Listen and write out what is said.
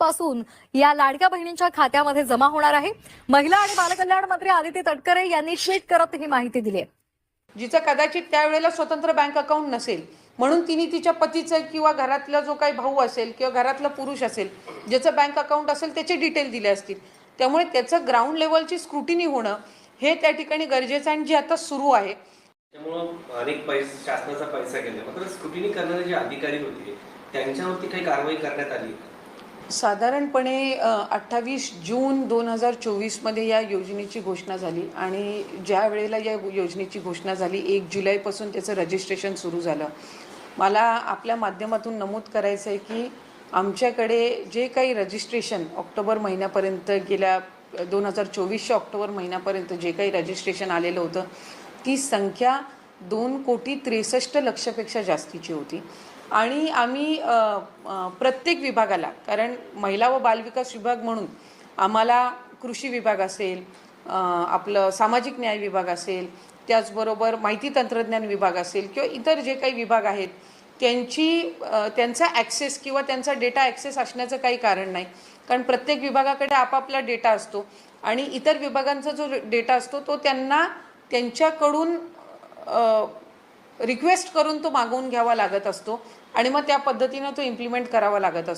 पासून या लाडक्या बहिणींच्या खात्यामध्ये जमा होणार आहे. महिला आणि बालकल्याण मंत्री आदिती तटकरे यांनी ट्विट करत ही माहिती दिली आहे. जिचं कदाचित त्यावेळेला स्वतंत्र बँक अकाउंट नसेल म्हणून तिने तिच्या पतीचं किंवा घरातला जो काही भाऊ असेल किंवा घरातला पुरुष असेल ज्याचं बँक अकाउंट असेल त्याचे डिटेल दिले असतील. त्यामुळे त्याचं ग्राउंड लेवलची स्क्रुटिनी होणं हे त्या ठिकाणी गरजेचं आहे आणि जे आता सुरू आहे. त्यामुळं अनेक पैसे शासनाचा पैसा गेला. मात्र स्क्रुटिनी करणारे जे अधिकारी होते त्यांच्यावरती काही कारवाई करण्यात आली. साधारणपणे अठ्ठावीस जून दोन हजार चोवीसमध्ये या योजनेची घोषणा झाली आणि ज्या वेळेला या योजनेची घोषणा झाली एक जुलैपासून त्याचं रजिस्ट्रेशन सुरू झालं. मला आपल्या माध्यमातून नमूद करायचं आहे की आमच्याकडे जे काही रजिस्ट्रेशन ऑक्टोबर महिन्यापर्यंत गेल्या दोन हजार चोवीसच्या ऑक्टोबर महिन्यापर्यंत जे काही रजिस्ट्रेशन आलेलं होतं ती संख्या दोन कोटी त्रेसष्ट लक्षपेक्षा जास्तीची होती. आणि आम्ही प्रत्येक विभागाला कारण महिला व बालविकास विभाग म्हणून आम्हाला कृषी विभाग असेल आपलं सामाजिक न्याय विभाग असेल त्याचबरोबर माहिती तंत्रज्ञान विभाग असेल किंवा इतर जे काही विभाग आहेत त्यांची त्यांचा ॲक्सेस किंवा त्यांचा डेटा ॲक्सेस असण्याचं काही कारण नाही. कारण प्रत्येक विभागाकडे आपापला डेटा असतो आणि इतर विभागांचा जो डेटा असतो तो त्यांना त्यांच्याकडून रिक्वेस्ट करून तो मागवून घ्यावा लागत असतो आणि मग त्या पद्धतीनं तो इम्प्लिमेंट करावा लागत असतो.